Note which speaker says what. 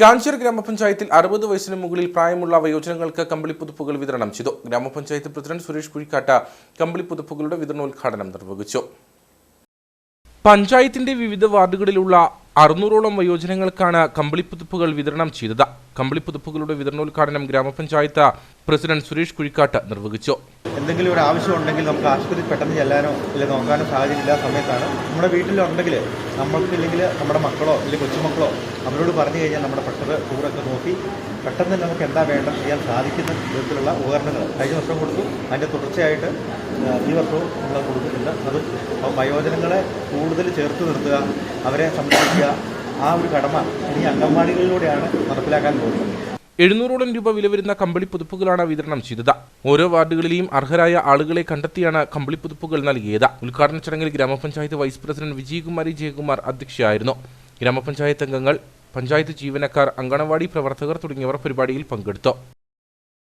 Speaker 1: കാഞ്ചിർ ഗ്രാമപഞ്ചായത്തിൽ അറുപത് വയസ്സിന് മുകളിൽ പ്രായമുള്ള വയോജനങ്ങൾക്ക് കമ്പിളി പുതുപ്പുകൾ വിതരണം ചെയ്തു. ഗ്രാമപഞ്ചായത്ത് പ്രസിഡന്റ് സുരേഷ് കുഴിക്കാട്ട കമ്പിളി പുതുപ്പുകളുടെ വിതരണോദ്ഘാടനം നിർവഹിച്ചു. പഞ്ചായത്തിന്റെ വിവിധ വാർഡുകളിലുള്ള അറുന്നൂറോളം വയോജനങ്ങൾക്കാണ് കമ്പിളിപ്പുതുപ്പുകൾ വിതരണം ചെയ്തത്. കമ്പിളിപ്പുതുപ്പുകളുടെ വിതരണോദ്ഘാടനം ഗ്രാമപഞ്ചായത്ത് പ്രസിഡന്റ് സുരേഷ് കുഴിക്കാട്ട് നിർവഹിച്ചു.
Speaker 2: എന്തെങ്കിലും ഒരു ആവശ്യം ഉണ്ടെങ്കിൽ നമുക്ക് ആശുപത്രി പെട്ടെന്ന് ചെല്ലാനോ അല്ലെങ്കിൽ നോക്കാനോ സാഹചര്യം ഇല്ലാത്ത സമയത്താണ്. നമ്മുടെ വീട്ടിലുണ്ടെങ്കിൽ നമ്മൾക്ക് ഇല്ലെങ്കിൽ നമ്മുടെ മക്കളോ അല്ലെങ്കിൽ കൊച്ചുമക്കളോ അവരോട് പറഞ്ഞു കഴിഞ്ഞാൽ നമ്മുടെ പെട്ടത് ടൂറൊക്കെ നോക്കി പെട്ടെന്ന് നമുക്ക് എന്താ വേണ്ടത് ചെയ്യാൻ സാധിക്കുന്ന വിധത്തിലുള്ള ഉപകരണങ്ങൾ കഴിഞ്ഞ വർഷം കൊടുത്തു. അതിന്റെ തുടർച്ചയായിട്ട് ഈ വർഷവും നമ്മൾ കൊടുക്കുന്നുണ്ട് അത് വയോജനങ്ങളെ കൂടുതൽ ചേർത്ത് നിർത്തുക അവരെ സംരക്ഷിക്കുക ആ ഒരു കടമ ഇനി അംഗൻവാടികളിലൂടെയാണ് നടപ്പിലാക്കാൻ പോകുന്നത്.
Speaker 1: എഴുന്നൂറോളം രൂപ വില വരുന്ന കമ്പിളി പുതുപ്പുകളാണ് വിതരണം ചെയ്തത്. ഓരോ വാർഡുകളിലെയും അർഹരായ ആളുകളെ കണ്ടെത്തിയാണ് കമ്പിളി പുതുപ്പുകൾ നൽകിയത്. ഉദ്ഘാടന ചടങ്ങിൽ ഗ്രാമപഞ്ചായത്ത് വൈസ് പ്രസിഡന്റ് വിജയകുമാരി ജയകുമാർ അധ്യക്ഷയായിരുന്നു. ഗ്രാമപഞ്ചായത്ത് അംഗങ്ങൾ പഞ്ചായത്ത് ജീവനക്കാർ അങ്കണവാടി പ്രവർത്തകർ തുടങ്ങിയവർ പരിപാടിയിൽ പങ്കെടുത്തു.